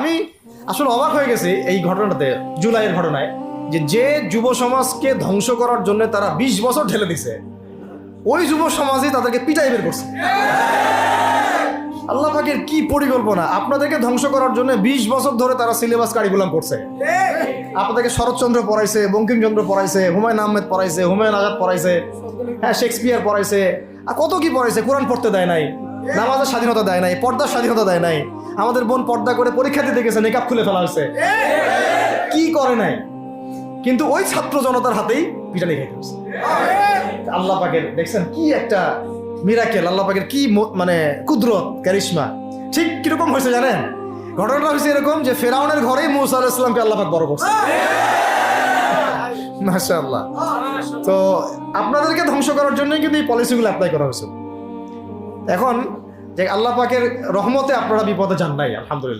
আমি আসলে অবাক হয়ে গেছি এই ঘটনাতে জুলাইয়ের ঘটনায়, যে যে যুব সমাজকে ধ্বংস করার জন্য তারা বিশ বছর ঢেলে দিছে, ওই যুব সমাজই তাদেরকে পিটাই বের করছে। আল্লাহ পাকের কি পরিকল্পনা? আপনাদেরকে ধ্বংস করার জন্য বিশ বছর ধরে তারা সিলেবাস কারিকুলাম করছে। আপনাদেরকে শরৎচন্দ্র পড়াইছে, বঙ্কিমচন্দ্র পড়াইছে, হুমায়ুন আহমেদ পড়াইছে, হুমায়ুন আজাদ পড়াইছে হ্যাঁ শেক্সপিয়ার পড়াইছে, আর কত কি পড়াইছে? কোরআন পড়তে দেয় নাই, নামাজের স্বাধীনতা দেয় নাই, পর্দার স্বাধীনতা দেয় নাই। আমাদের বোন পর্দা করে পরীক্ষা দিতে গেছে মেকআপ খুলে ফেলা হয়েছে। কি করে নাই? কিন্তু ওই ছাত্র জনতার হাতেই পিটানি খাইতে হয়েছে। আল্লাহ পাকের, দেখছেন কি একটা মিরাকেল আল্লাহ পাকের কি মানে কুদরত ক্যারিশমা ঠিক কীরকম হয়েছে জানেন? ঘটনাটা হয়েছে এরকম যে ফেরাউনের ঘরেই মুসা আলাহ ইসলামকে আল্লাহ পাক বড় করছে। মাশা আল্লাহ তো আপনাদেরকে ধ্বংস করার জন্যই কিন্তু এই পলিসিগুলো অ্যাপ্লাই করা হয়েছে। এখন যে আল্লাহ পাকের রহমতে আপনারা বিপদে যান নাই আলহামদুলিল্লাহ।